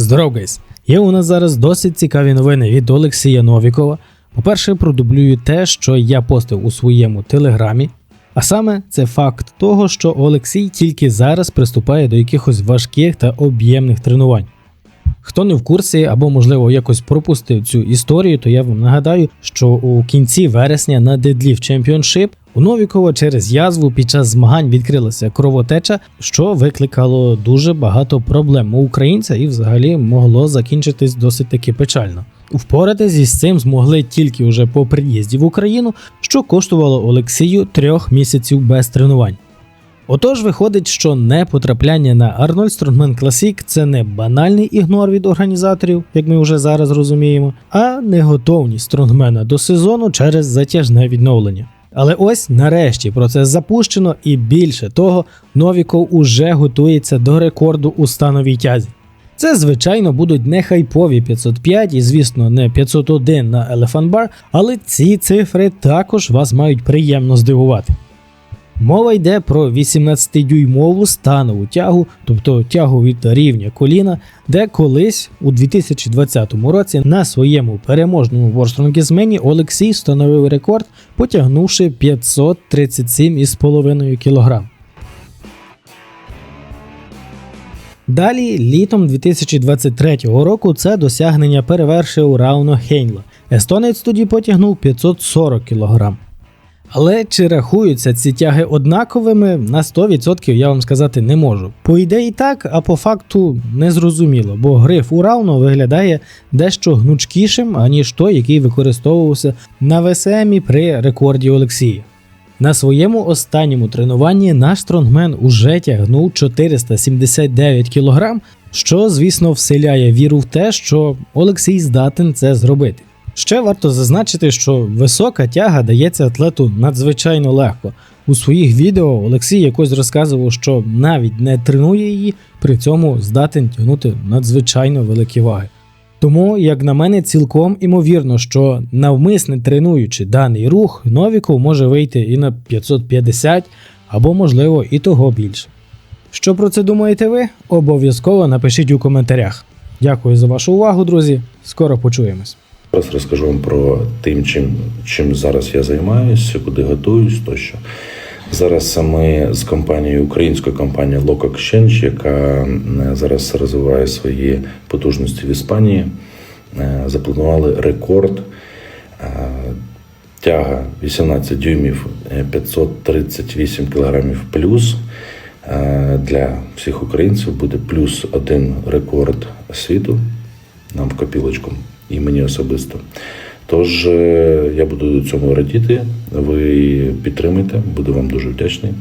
Здоров, гейс! Є у нас зараз досить цікаві новини від Олексія Новікова. По-перше, продублюю те, що я постив у своєму телеграмі. А саме це факт того, що Олексій тільки зараз приступає до якихось важких та об'ємних тренувань. Хто не в курсі або, можливо, якось пропустив цю історію, то я вам нагадаю, що у кінці вересня на Deadlift Championship у Новікова через язву під час змагань відкрилася кровотеча, що викликало дуже багато проблем у українця і взагалі могло закінчитись досить таки печально. Впоратись із цим змогли тільки уже по приїзді в Україну, що коштувало Олексію трьох місяців без тренувань. Отож, виходить, що не потрапляння на Arnold Strongman Classic – це не банальний ігнор від організаторів, як ми вже зараз розуміємо, а неготовність стронгмена до сезону через затяжне відновлення. Але ось нарешті процес запущено, і більше того, Новіков уже готується до рекорду у становій тязі. Це, звичайно, будуть не хайпові 505 і, звісно, не 501 на Elephant Bar, але ці цифри також вас мають приємно здивувати. Мова йде про 18-дюймову станову тягу, тобто тягу від рівня коліна, де колись у 2020 році на своєму переможному ворстронгізмені Олексій встановив рекорд, потягнувши 537,5 кг. Далі, літом 2023 року, це досягнення перевершив Рауно Хейнла. Естонець тоді потягнув 540 кг. Але чи рахуються ці тяги однаковими, на 100% я вам сказати не можу. По ідеї так, а по факту не зрозуміло, бо гриф у Рауно виглядає дещо гнучкішим, аніж той, який використовувався на ВСМі при рекорді Олексія. На своєму останньому тренуванні наш стронгмен уже тягнув 479 кг, що, звісно, вселяє віру в те, що Олексій здатен це зробити. Ще варто зазначити, що висока тяга дається атлету надзвичайно легко. У своїх відео Олексій якось розказував, що навіть не тренує її, при цьому здатен тягнути надзвичайно великі ваги. Тому, як на мене, цілком імовірно, що навмисне тренуючи даний рух, Новіков може вийти і на 550 або, можливо, і того більше. Що про це думаєте ви? Обов'язково напишіть у коментарях. Дякую за вашу увагу, друзі. Скоро почуємось. Зараз розкажу вам про тим, чим, чим зараз я займаюся, куди готуюсь тощо. Зараз ми з компанією, українською компанією Lock Exchange, яка е, зараз розвиває свої потужності в Іспанії, е, запланували рекорд. Е, Тяга 18 дюймів е, 538 кілограмів плюс. Для всіх українців буде плюс один рекорд світу нам в копілочку і мені особисто. Тож е, я буду цьому радіти. Ви підтримуйте, буду вам дуже вдячний.